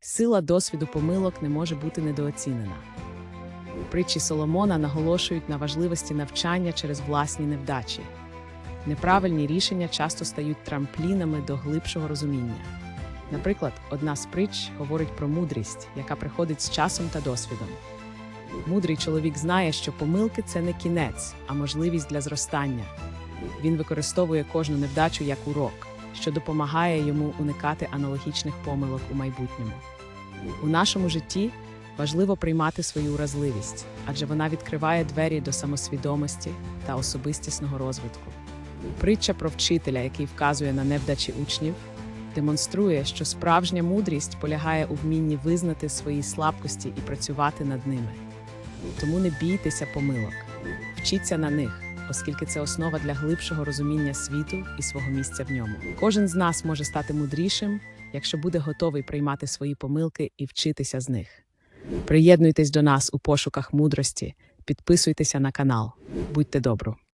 Сила досвіду помилок не може бути недооцінена. Притчі Соломона наголошують на важливості навчання через власні невдачі. Неправильні рішення часто стають трамплінами до глибшого розуміння. Наприклад, одна з притч говорить про мудрість, яка приходить з часом та досвідом. Мудрий чоловік знає, що помилки це не кінець, а можливість для зростання. Він використовує кожну невдачу як урок, що допомагає йому уникати аналогічних помилок у майбутньому. У нашому житті важливо приймати свою уразливість, адже вона відкриває двері до самосвідомості та особистісного розвитку. Притча про вчителя, який вказує на невдачі учнів, демонструє, що справжня мудрість полягає у вмінні визнати свої слабкості і працювати над ними. Тому не бійтеся помилок, вчіться на них, оскільки це основа для глибшого розуміння світу і свого місця в ньому. Кожен з нас може стати мудрішим, якщо буде готовий приймати свої помилки і вчитися з них. Приєднуйтесь до нас у пошуках мудрості, підписуйтеся на канал. Будьте добру!